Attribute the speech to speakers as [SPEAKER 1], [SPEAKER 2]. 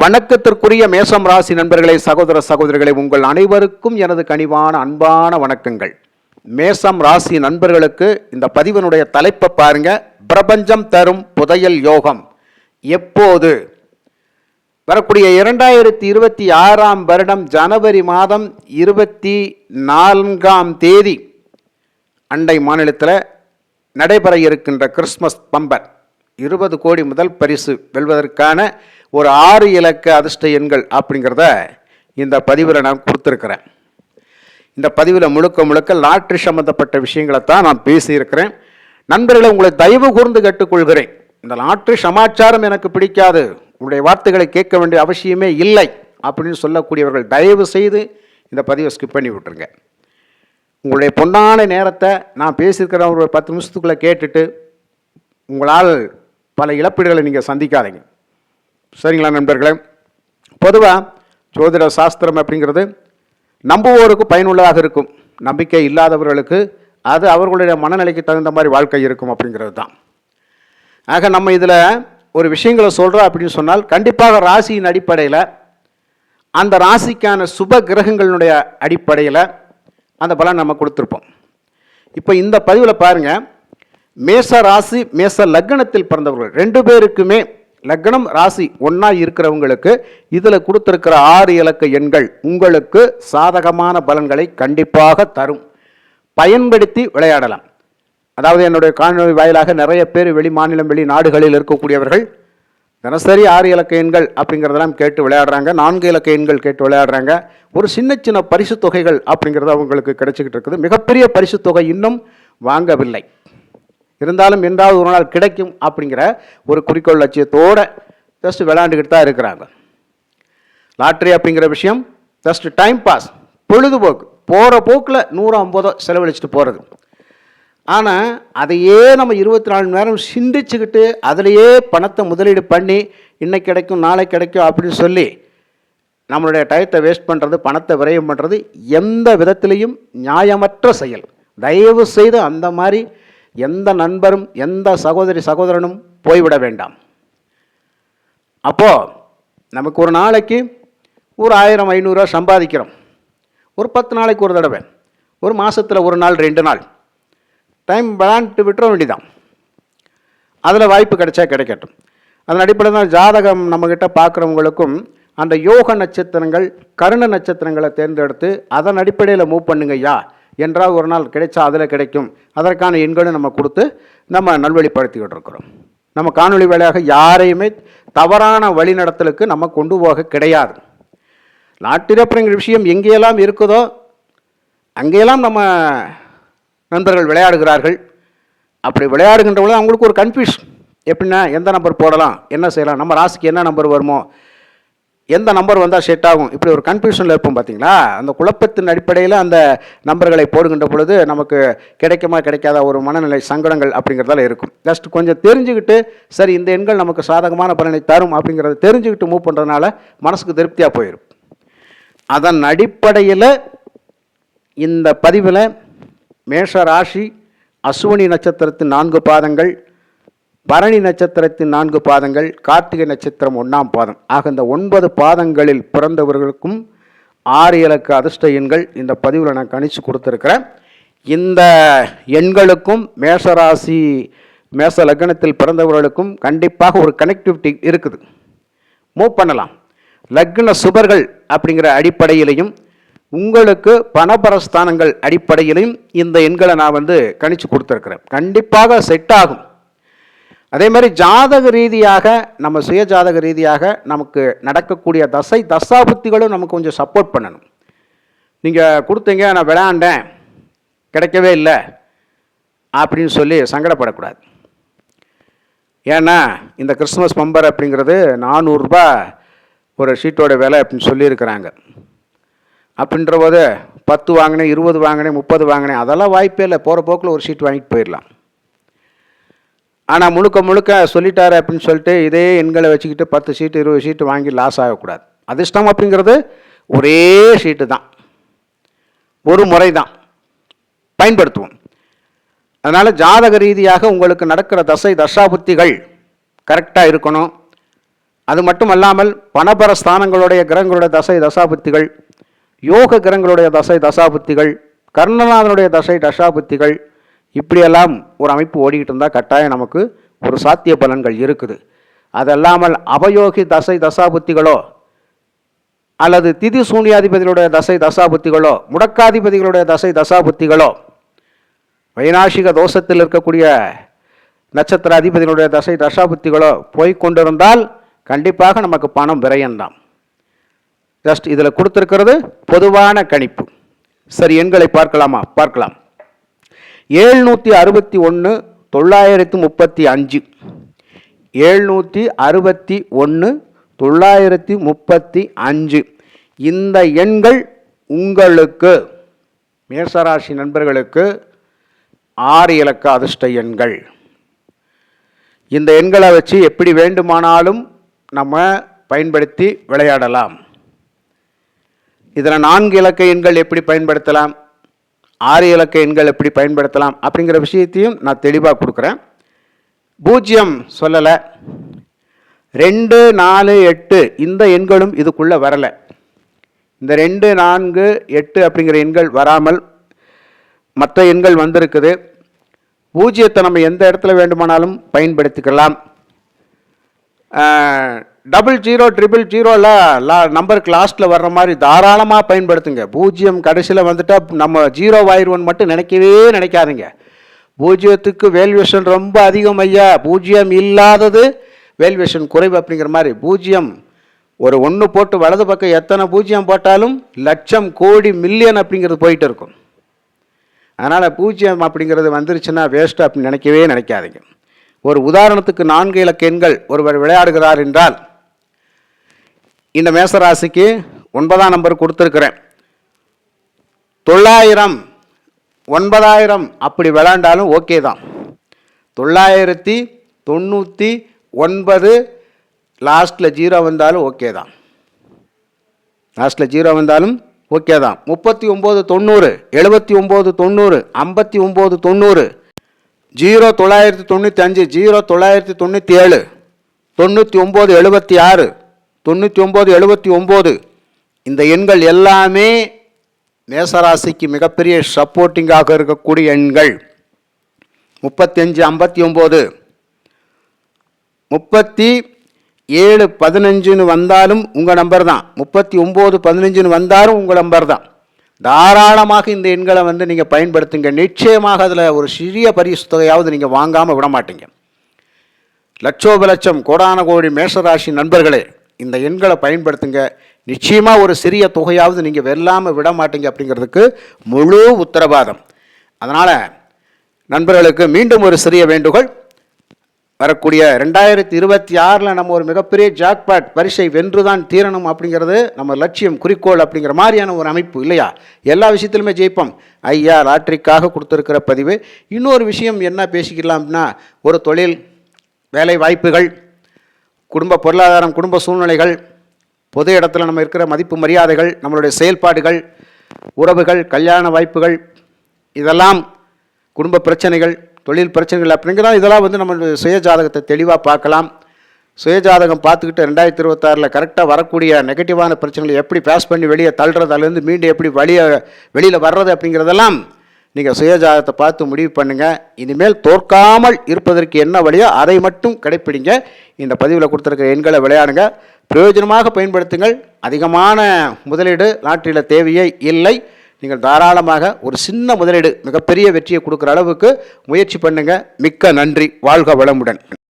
[SPEAKER 1] வணக்கத்திற்குரிய மேசம் ராசி நண்பர்களே சகோதர சகோதரிகளே உங்கள் அனைவருக்கும் எனது கனிவான அன்பான வணக்கங்கள். மேசம் ராசி நண்பர்களுக்கு இந்த பதிவனுடைய தலைப்பை பாருங்க. பிரபஞ்சம் தரும் புதையல் யோகம். எப்போது? வரக்கூடிய இரண்டாயிரத்தி இருபத்தி ஆறாம் வருடம் ஜனவரி மாதம் இருபத்தி நான்காம் தேதி அண்டை மாநிலத்தில் நடைபெற இருக்கின்ற கிறிஸ்மஸ் பம்பர். இருபது கோடி முதல் பரிசு வெல்வதற்கான ஒரு ஆறு இலக்க அதிர்ஷ்ட எண்கள் அப்படிங்கிறத இந்த பதிவில் நான் கொடுத்துருக்குறேன். இந்த பதிவில் முழுக்க முழுக்க லாட்ரி சம்மந்தப்பட்ட விஷயங்களை தான் நான் பேசியிருக்கிறேன். நண்பர்களை உங்களை தயவு கூர்ந்து கேட்டுக்கொள்கிறேன். இந்த லாட்ரி சமாச்சாரம் எனக்கு பிடிக்காது. உங்களுடைய வார்த்தைகளை கேட்க வேண்டிய அவசியமே இல்லை அப்படின்னு சொல்லக்கூடியவர்கள் தயவு செய்து இந்த பதிவை ஸ்கிப் பண்ணி விட்டுருங்க. உங்களுடைய பொன்னான நேரத்தை நான் பேசியிருக்கிற ஒரு பத்து நிமிஷத்துக்குள்ளே கேட்டுட்டு உங்களால் பல இழப்பீடுகளை நீங்கள் சந்திக்காதீங்க. சரிங்களா நண்பர்களே? பொதுவாக ஜோதிட சாஸ்திரம் அப்படிங்கிறது நம்புவோருக்கு பயனுள்ளதாக இருக்கும். நம்பிக்கை இல்லாதவர்களுக்கு அது அவர்களுடைய மனநிலைக்கு தகுந்த மாதிரி வாழ்க்கை இருக்கும் அப்படிங்கிறது தான். ஆக நம்ம இதில் ஒரு விஷயங்களை சொல்கிறோம் அப்படின்னு சொன்னால் கண்டிப்பாக ராசியின் அடிப்படையில் அந்த ராசிக்கான சுப கிரகங்களினுடைய அடிப்படையில் அந்த பலன் நம்ம கொடுத்துருப்போம். இப்போ இந்த பதிவில் பாருங்கள் மேச ராசி மேச லக்னத்தில் பிறந்தவர்கள் ரெண்டு பேருக்குமே லக்னம் ராசி ஒன்றா இருக்கிறவங்களுக்கு இதில் கொடுத்துருக்கிற ஆறு இலக்க எண்கள் உங்களுக்கு சாதகமான பலன்களை கண்டிப்பாக தரும். பயன்படுத்தி விளையாடலாம். அதாவது என்னுடைய காணொலி வாயிலாக நிறைய பேர் வெளி மாநிலம் வெளி நாடுகளில் இருக்கக்கூடியவர்கள் தினசரி ஆறு இலக்க எண்கள் அப்படிங்கிறதெல்லாம் கேட்டு விளையாடுறாங்க. நான்கு இலக்க எண்கள் கேட்டு விளையாடுறாங்க. ஒரு சின்ன சின்ன பரிசு தொகைகள் அப்படிங்கிறது அவங்களுக்கு கிடைச்சிக்கிட்டு இருக்குது. மிகப்பெரிய பரிசு தொகை இன்னும் வாங்கவில்லை. இருந்தாலும் என்றாவது ஒரு நாள் கிடைக்கும் அப்படிங்கிற ஒரு குறிக்கோள் லட்சியத்தோடு ஜஸ்ட் விளையாண்டுக்கிட்டு தான் இருக்கிறாங்க. லாட்ரி அப்படிங்கிற விஷயம் ஜஸ்ட் டைம் பாஸ் பொழுதுபோக்கு. போகிற போக்கில் நூறு ஐம்பதோ செலவழிச்சிட்டு போகிறது ஆனால் அதையே நம்ம இருபத்தி நாலு மணி நேரம் சிந்திச்சுக்கிட்டு அதிலையே பணத்தை முதலீடு பண்ணி இன்னைக்கு கிடைக்கும் நாளை கிடைக்கும் அப்படின்னு சொல்லி நம்மளுடைய டயத்தை வேஸ்ட் பண்ணுறது பணத்தை விரயம் பண்ணுறது எந்த விதத்திலையும் நியாயமற்ற செயல். தயவு செய்து அந்த மாதிரி எந்த நண்பரும் எந்த சகோதரி சகோதரனும் போய்விட வேண்டாம். அப்போது நமக்கு ஒரு நாளைக்கு ஒரு ஆயிரம் ஐநூறுரூவா சம்பாதிக்கிறோம். ஒரு பத்து நாளைக்கு ஒரு தடவை. ஒரு மாதத்தில் ஒரு நாள் ரெண்டு நாள். டைம் விளாண்டுட்டு விட்டுற வேண்டிதான் அதில் வாய்ப்பு கிடைச்சா கிடைக்கட்டும். அதன் அடிப்படையில் தான் ஜாதகம் நம்மக்கிட்ட பார்க்குறவங்களுக்கும் அந்த யோக நட்சத்திரங்கள் கருண நட்சத்திரங்களை தேர்ந்தெடுத்து அதன் அடிப்படையில் மூவ் பண்ணுங்கய்யா என்றால் ஒரு நாள் கிடைச்சா அதில் கிடைக்கும். அதற்கான எண்களும் நம்ம கொடுத்து நம்ம நல்வழிப்படுத்திக்கிட்டு இருக்கிறோம். நம்ம காணொளி வேலையாக யாரையுமே தவறான வழிநடத்தலுக்கு நம்ம கொண்டு போக கிடையாது. லாட்டரி அப்படிங்கிற விஷயம் எங்கேயெல்லாம் இருக்குதோ அங்கேயெல்லாம் நம்ம நண்பர்கள் விளையாடுகிறார்கள். அப்படி விளையாடுகின்றவங்களும் அவங்களுக்கு ஒரு கன்ஃபியூஷன் எப்படின்னா எந்த நம்பர் போடலாம் என்ன செய்யலாம் நம்ம ராசிக்கு என்ன நம்பர் வருமோ எந்த நம்பர் வந்தால் செட் ஆகும்? இப்படி ஒரு கன்ஃபியூஷனில் இருப்போம் பார்த்தீங்களா அந்த குழப்பத்தின் அடிப்படையில் அந்த நம்பர்களை போடுகின்ற பொழுது நமக்கு கிடைக்குமா கிடைக்காத ஒரு மனநிலை சங்கடங்கள் அப்படிங்கிறதால இருக்கும். ஜஸ்ட் கொஞ்சம் தெரிஞ்சுக்கிட்டு சரி இந்த எண்கள் நமக்கு சாதகமான பலனை தரும் அப்படிங்கிறத தெரிஞ்சுக்கிட்டு மூவ் பண்ணுறதுனால மனசுக்கு திருப்தியாக போயிடும் அதன் அடிப்படையில் இந்த பதிவில் மேஷ ராசி அசுவனி நட்சத்திரத்தின் நான்கு பாதங்கள் பரணி நட்சத்திரத்தின் நான்கு பாதங்கள் கார்த்திகை நட்சத்திரம் ஒன்றாம் பாதம். ஆக இந்த ஒன்பது பாதங்களில் பிறந்தவர்களுக்கும் ஆறு இலக்கு அதிர்ஷ்ட எண்கள் இந்த பதிவில் நான் கணிச்சு கொடுத்துருக்கிறேன். இந்த எண்களுக்கும் மேஷராசி மேச லக்னத்தில் பிறந்தவர்களுக்கும் கண்டிப்பாக ஒரு கனெக்டிவிட்டி இருக்குது. மூவ் பண்ணலாம். லக்ன சுபர்கள் அப்படிங்கிற அடிப்படையிலையும் உங்களுக்கு பணபரஸ்தானங்கள் அடிப்படையிலையும் இந்த எண்களை நான் வந்து கணிச்சு கொடுத்துருக்குறேன். கண்டிப்பாக செட் ஆகும். அதே மாதிரி ஜாதக ரீதியாக நம்ம சுய ஜாதக ரீதியாக நமக்கு நடக்கக்கூடிய தசை தசாபுத்திகளும் நமக்கு கொஞ்சம் சப்போர்ட் பண்ணணும். நீங்கள் கொடுத்தீங்க நான் விளையாண்டேன் கிடைக்கவே இல்லை அப்படின்னு சொல்லி சங்கடப்படக்கூடாது. ஏன்னா இந்த கிறிஸ்மஸ் பம்பர் அப்படிங்கிறது நானூறுரூபா ஒரு ஷீட்டோட விலை அப்படின்னு சொல்லியிருக்கிறாங்க. அப்படின்ற போது பத்து வாங்கினேன் இருபது வாங்கினேன் முப்பது வாங்கினேன் அதெல்லாம் வாய்ப்பே இல்லை. போகிற போக்கில் ஒரு ஷீட் வாங்கிட்டு போயிடலாம். ஆனால் முழுக்க முழுக்க சொல்லிட்டார் அப்படின்னு சொல்லிட்டு இதே எண்களை வச்சுக்கிட்டு பத்து சீட்டு இருபது சீட்டு வாங்கி லாஸ் ஆகக்கூடாது. அதிர்ஷ்டம் அப்படிங்கிறது ஒரே சீட்டு தான். ஒரு முறை தான் பயன்படுத்துவோம். அதனால் ஜாதக ரீதியாக உங்களுக்கு நடக்கிற தசை தசாபுத்திகள் கரெக்டாக இருக்கணும். அது மட்டும் அல்லாமல் பணபர ஸ்தானங்களுடைய கிரகங்களுடைய தசை தசாபுத்திகள் யோக கிரகங்களுடைய தசை தசாபுத்திகள் கர்ணநாதனுடைய தசை தசாபுத்திகள் இப்படியெல்லாம் ஒரு அமைப்பு ஓடிக்கிட்டு இருந்தால் கட்டாயம் நமக்கு ஒரு சாத்திய பலன்கள் இருக்குது. அதல்லாமல் அவயோகி தசை தசாபுத்திகளோ அல்லது திதி சூன்யாதிபதிகளுடைய தசை தசாபுத்திகளோ முடக்காதிபதிகளுடைய தசை தசாபுத்திகளோ வைநாசிக தோஷத்தில் இருக்கக்கூடிய நட்சத்திர அதிபதிகளுடைய தசை தசாபுத்திகளோ போய்கொண்டிருந்தால் கண்டிப்பாக நமக்கு பணம் விரயம்தான். ஜஸ்ட் இதில் கொடுத்துருக்கிறது பொதுவான கணிப்பு. சரி எண்களை பார்க்கலாமா? பார்க்கலாம். ஏழ்நூற்றி அறுபத்தி ஒன்று தொள்ளாயிரத்து முப்பத்தி அஞ்சு. ஏழ்நூற்றி அறுபத்தி ஒன்று தொள்ளாயிரத்தி முப்பத்தி அஞ்சு. இந்த எண்கள் உங்களுக்கு மேசராசி நண்பர்களுக்கு ஆறு இலக்க அதிர்ஷ்ட எண்கள். இந்த எண்களை வச்சு எப்படி வேண்டுமானாலும் நம்ம பயன்படுத்தி விளையாடலாம். இதில் நான்கு இலக்க எண்கள் எப்படி பயன்படுத்தலாம்? ஆறு இலக்க எண்கள் எப்படி பயன்படுத்தலாம் அப்படிங்கிற விஷயத்தையும் நான் தெளிவாக கொடுக்குறேன். பூஜ்ஜியம் சொல்லலை. ரெண்டு நாலு எட்டு இந்த எண்களும் இதுக்குள்ளே வரலை. இந்த ரெண்டு நான்கு எட்டு அப்படிங்கிற எண்கள் வராமல் மற்ற எண்கள் வந்திருக்குது. பூஜ்ஜியத்தை நம்ம எந்த இடத்துல வேண்டுமானாலும் பயன்படுத்திக்கலாம். டபுள் ஜீரோ ட்ரிபிள் ஜீரோவில் லா நம்பருக்கு லாஸ்ட்டில் வர்ற மாதிரி தாராளமாக பயன்படுத்துங்க. பூஜ்ஜியம் கடைசியில் வந்துட்டால் நம்ம ஜீரோ ஆயிடுவோன்னு மட்டும் நினைக்கவே நினைக்காதுங்க. பூஜ்ஜியத்துக்கு வேல்யூஷன் ரொம்ப அதிகம் ஐயா. பூஜ்ஜியம் இல்லாதது வேல்யூஷன் குறைவு அப்படிங்கிற மாதிரி. பூஜ்ஜியம் ஒரு ஒன்று போட்டு வலது பக்கம் எத்தனை பூஜ்ஜியம் போட்டாலும் லட்சம் கோடி மில்லியன் அப்படிங்கிறது போயிட்டு இருக்கும். அதனால் பூஜ்ஜியம் அப்படிங்கிறது வந்துருச்சுன்னா வேஸ்ட்டு அப்படின்னு நினைக்கவே நினைக்காதீங்க. ஒரு உதாரணத்துக்கு நான்கு இலக்க எண்கள் ஒருவர் விளையாடுகிறார் என்றால் இந்த மேசராசிக்கு ஒன்பதாம் நம்பர் கொடுத்துருக்குறேன். தொள்ளாயிரம் ஒன்பதாயிரம் அப்படி விளாண்டாலும் ஓகே தான். தொள்ளாயிரத்தி தொண்ணூற்றி ஒன்பது லாஸ்ட்டில் ஜீரோ வந்தாலும் ஓகே தான். லாஸ்ட்டில் ஜீரோ வந்தாலும் ஓகே தான். முப்பத்தி ஒம்பது தொண்ணூறு எழுபத்தி ஒம்பது தொண்ணூறு ஐம்பத்தி ஒம்பது தொண்ணூறு ஜீரோ தொள்ளாயிரத்தி தொண்ணூற்றி அஞ்சு ஜீரோ தொள்ளாயிரத்தி தொண்ணூற்றி ஏழு தொண்ணூற்றி ஒம்பது எழுபத்தி ஆறு தொண்ணூற்றி ஒம்பது எழுபத்தி ஒம்பது இந்த எண்கள் எல்லாமே மேசராசிக்கு மிகப்பெரிய சப்போர்ட்டிங்காக இருக்கக்கூடிய எண்கள். முப்பத்தஞ்சு ஐம்பத்தி ஒம்பது முப்பத்தி ஏழு பதினஞ்சுன்னு வந்தாலும் உங்கள் நம்பர் தான். முப்பத்தி ஒம்பது பதினஞ்சுன்னு வந்தாலும் உங்கள் நம்பர் தான். தாராளமாக இந்த எண்களை வந்து நீங்கள் பயன்படுத்துங்க. நிச்சயமாக அதில் ஒரு சிறிய பரிசு தொகையாவது நீங்கள் வாங்காமல் விட மாட்டீங்க. லட்சோப லட்சம் கோடான கோடி மேஷராசி நண்பர்களே இந்த எண்களை பயன்படுத்துங்க. நிச்சயமாக ஒரு சிறிய தொகையாவது நீங்கள் வெல்லாமல் விட மாட்டீங்க அப்படிங்கிறதுக்கு முழு உத்தரவாதம். அதனால் நண்பர்களுக்கு மீண்டும் ஒரு சிறிய வேண்டுகோள். வரக்கூடிய ரெண்டாயிரத்தி இருபத்தி ஆறில் நம்ம ஒரு மிகப்பெரிய ஜாக்பாட் பரிசை வென்றுதான் தீரணும் அப்படிங்கிறது நம்ம லட்சியம் குறிக்கோள் அப்படிங்கிற மாதிரியான ஒரு அமைப்பு இல்லையா? எல்லா விஷயத்திலுமே ஜெயிப்போம். ஐயா லாட்ரிக்காக கொடுத்துருக்கிற பதிவு. இன்னொரு விஷயம் என்ன பேசிக்கலாம் அப்படின்னா ஒரு தொழில் வேலை வாய்ப்புகள் குடும்ப பொருளாதாரம் குடும்ப சூழ்நிலைகள் பொது இடத்துல நம்ம இருக்கிற மதிப்பு மரியாதைகள் நம்மளுடைய செயல்பாடுகள் உறவுகள் கல்யாண வாய்ப்புகள் இதெல்லாம் குடும்ப பிரச்சனைகள் தொழில் பிரச்சனைகள் அப்படிங்கிறதா இதெல்லாம் வந்து நம்ம சுய ஜாதகத்தை தெளிவாக பார்க்கலாம். சுய ஜாதகம் பார்த்துக்கிட்டு ரெண்டாயிரத்தி இருபத்தாறில் கரெக்டாக வரக்கூடிய நெகட்டிவான பிரச்சனைகளை எப்படி பேஸ் பண்ணி வெளியே தள்ளுறது அதுலேருந்து மீண்டும் எப்படி வெளியே வெளியில் வர்றது அப்படிங்கிறதெல்லாம் நீங்கள் சுயஜாதகத்தை பார்த்து முடிவு பண்ணுங்கள் இனிமேல் தோற்காமல் இருப்பதற்கு என்ன வழியோ அதை மட்டும் கடைப்பிடிங்க. இந்த பதிவில் கொடுத்துருக்க எண்களை விளையாடுங்க. பிரயோஜனமாக பயன்படுத்துங்கள். அதிகமான முதலீடு நாட்டில் தேவையே இல்லை. நீங்கள் தாராளமாக ஒரு சின்ன முதலீடு மிகப்பெரிய வெற்றியை கொடுக்குற அளவுக்கு முயற்சி பண்ணுங்கள் மிக்க நன்றி. வாழ்க வளமுடன்.